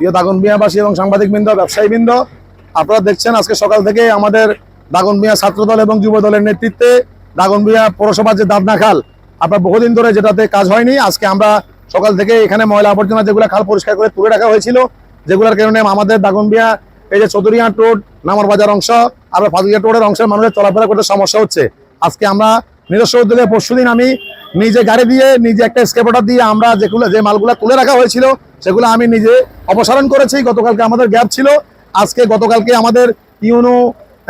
প্রিয় দাগনবিয়াবাসী এবং সাংবাদিকবৃন্দ, ব্যবসায়ীবৃন্দ, আপনারা দেখছেন আজকে সকাল থেকে আমাদের দাগনবিয়া ছাত্রদল এবং যুব দলের নেতৃত্বে দাগনবিয়া পৌরসভার যে দাবনা খাল, আপনার বহুদিন ধরে যেটাতে কাজ হয়নি, আজকে আমরা সকাল থেকে এখানে ময়লা আবর্জনা যেগুলো খাল পরিষ্কার করে তুলে রাখা হয়েছিল, যেগুলোর কারণে আমাদের দাগনবিয়া এই যে চৌধুরীহাট রোড, নামর বাজার অংশ আর ফাদুলিয়া রোডের অংশের মানুষের চলাফেরা করতে সমস্যা হচ্ছে। আজকে আমরা নিজস্ব উদ্যোগে পরশুদিন আমি নিজে গাড়ি দিয়ে, নিজে একটা স্কেপটার দিয়ে আমরা যেগুলো যে মালগুলো তুলে রাখা হয়েছিল, সেগুলো আমি নিজে অপসারণ করেছি। গতকালকে আমাদের গ্যাপ ছিল। আজকে গতকালকে আমাদের ইউনো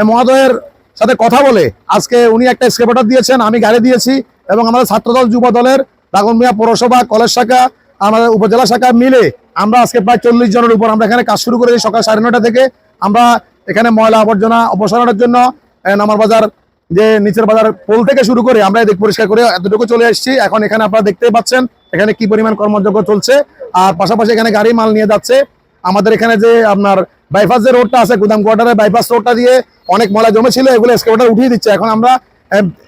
মহোদয়ের সাথে কথা বলে আজকে উনি একটা স্কেপটার দিয়েছেন, আমি গাড়ি দিয়েছি এবং আমাদের ছাত্রদল, যুব দলের দাগনমিয়া পৌরসভা, কলেজ শাখা, আমাদের উপজেলা শাখা মিলে আমরা আজকে প্রায় চল্লিশ জনের উপর আমরা এখানে কাজ শুরু করেছি সকাল সাড়ে নটা থেকে। আমরা এখানে ময়লা আবর্জনা অপসারণের জন্য নামার বাজার যে নিচের বাজার পোল থেকে শুরু করে আমরা এদিক পরিষ্কার করে এতটুকু চলে এসেছি। এখন এখানে আপনারা দেখতেই পাচ্ছেন, এখানে কি পরিমাণ কর্মযজ্ঞ চলছে। আর পাশাপাশি এখানে গাড়ি মাল নিয়ে যাচ্ছে। আমাদের এখানে যে আপনার বাইপাস যে রোডটা আছে, গুদাম কোয়ার্টারে বাইপাস রোডটা দিয়ে অনেক ময়লা জমেছিল, এগুলো এসকেভেটার উঠিয়ে দিচ্ছে। এখন আমরা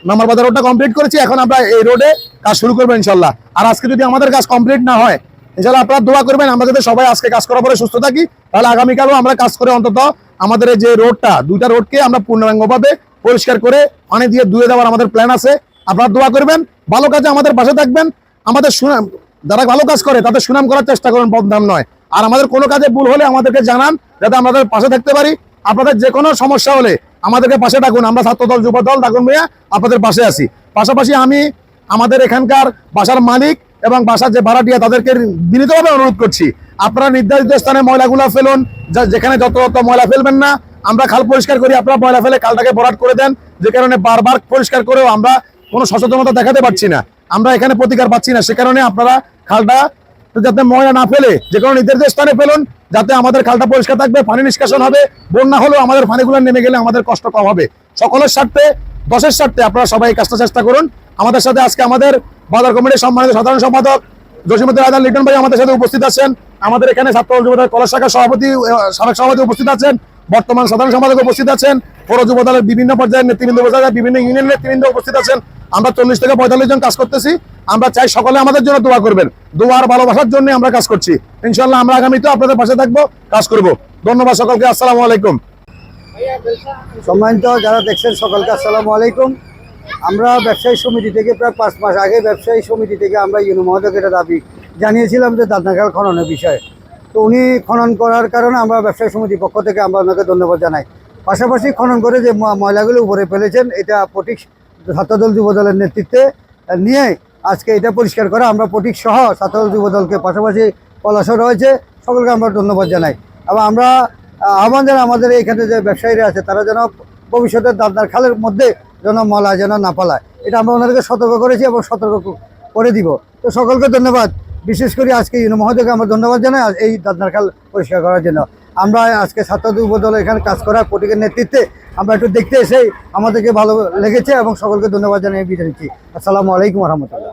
নামার বাজার রোডটা কমপ্লিট করেছি। এখন আমরা এই রোডে কাজ শুরু করব ইনশাল্লাহ। আর আজকে যদি আমাদের কাজ কমপ্লিট না হয়, ইনশাল্লাহ আপনারা দোয়া করবেন, আমরা যাতে সবাই আজকে কাজ করার পরে সুস্থ থাকি। তাহলে আগামীকালও আমরা কাজ করে অন্তত আমাদের যে রোডটা দুইটা রোডকে আমরা পূর্ণাঙ্গভাবে পরিষ্কার করে পানি দিয়ে ধুয়ে দেওয়ার আমাদের প্ল্যান আছে। আপনারা দোয়া করবেন, ভালো কাজে আমাদের পাশে থাকবেন, আমাদের সুনাম যারা ভালো কাজ করে তাদের সুনাম করার চেষ্টা করেন, বদনাম নয়। আর আমাদের কোনো কাজে ভুল হলে আমাদেরকে জানান, যাতে আমাদের পাশে থাকতে পারি। আপনাদের যে কোনো সমস্যা হলে আমাদেরকে পাশে ডাকুন আমরা ছাত্রদল যুব দল ডাকুন ভাইয়া আপনাদের পাশে আছি। পাশাপাশি আমি আমাদের এখানকার বাসার মালিক এবং বাসার যে ভাড়াটিয়া, তাদেরকে বিনীতভাবে অনুরোধ করছি। আপনারা নির্ধারিত স্থানে ময়লাগুলো ফেলুন যেখানে যত তত ময়লা ফেলবেন না। আমরা খাল পরিষ্কার করি, আপনারা ময়লা ফেলে খালটাকে ভরাট করে দেন, যে কারণে বারবার পরিষ্কার করেও আমরা কোনো সচেতনতা দেখাতে পারছি না। আমরা এখানে প্রতিকার পাচ্ছি না, সে কারণে আপনারা খালটা যাতে ময়লা না ফেলে, যে কোনো নির্ধারিত স্থানে ফেলুন, যাতে আমাদের খালটা পরিষ্কার থাকবে, পানি নিষ্কাশন হবে, বন্যা হলেও আমাদের পানিগুলো নেমে গেলে আমাদের কষ্ট কম হবে। সকলের স্বার্থে, দশের স্বার্থে আপনারা সবাই কাজটা চেষ্টা করুন। আমাদের সাথে আজকে আমাদের বাজার কমিটির সম্মানিত সাধারণ সম্পাদক জসিমুদ্দিন রাজান লিটন ভাই আমাদের সাথে উপস্থিত আছেন। আমাদের এখানে ছাত্র কলেজ শাখার সভাপতি সাবেক সভাপতি উপস্থিত আছেন। বর্তমান সাধারণ সম্পাদক উপস্থিত আছেন। পৌর যুব দলের বিভিন্ন পর্যায়ের নেতৃবৃন্দ উপস্থিত বিভিন্ন ইউনিয়ন নেতৃবৃন্দ উপস্থিত আছেন। আমরা চল্লিশ থেকে পঁয়তাল্লিশ জন কাজ করতেছি। আমরা চাই সকলে আমাদের জন্য দোয়া করবেন। দোয়ার ভালোবাসার জন্য আমরা কাজ করছি। ইনশাল্লাহ আমরা আগামীতে আপনাদের পাশে থাকব, কাজ করব। ধন্যবাদ সকলকে, আসসালামু আলাইকুম। সম্মানিত যারা দেখছেন সকলকে আসসালামু আলাইকুম। আমরা ব্যবসায়ী সমিতি থেকে প্রায় পাঁচ মাস আগে ব্যবসায়ী সমিতি থেকে আমরা ইউনো মহোদয়কে একটা দাবি জানিয়েছিলাম যে দাঁতনাখাল খননের বিষয়ে। তো উনি খনন করার কারণে আমরা ব্যবসায়ী সমিতির পক্ষ থেকে আমরা ওনাকে ধন্যবাদ জানাই। পাশাপাশি খনন করে যে ময়লাগুলো উপরে ফেলেছেন, এটা পটিক ছাত্রদল যুবদলের নেতৃত্বে নিয়ে আজকে এটা পরিষ্কার করা। আমরা পটিক সহ ছাত্রদল যুবদলকে পাশাপাশি পলাশও রয়েছে। সকলকে আমরা ধন্যবাদ জানাই। এবং আমরা জানাই আমাদের এখানে যে ব্যবসায়ীরা আছে, তারা যেন ভবিষ্যতে দাবদার খালের মধ্যে যেন মলা যেন না পালায়। এটা আমরা ওনাদেরকে সতর্ক করেছি এবং সতর্ক করে দিব। তো সকলকে ধন্যবাদ। বিশেষ করে আজকে মহোদয়কে আমরা ধন্যবাদ জানাই এই দাদনারখাল খাল পরিষ্কার করার জন্য। আমরা আজকে ছাত্রদের উপদল এখানে কাজ করার প্রতীকের নেতৃত্বে আমরা একটু দেখতে এসেই আমাদেরকে ভালো লেগেছে এবং সকলকে ধন্যবাদ জানাই বিদায় নিচ্ছি। আসসালামু আলাইকুম রহমতুল্লাহ।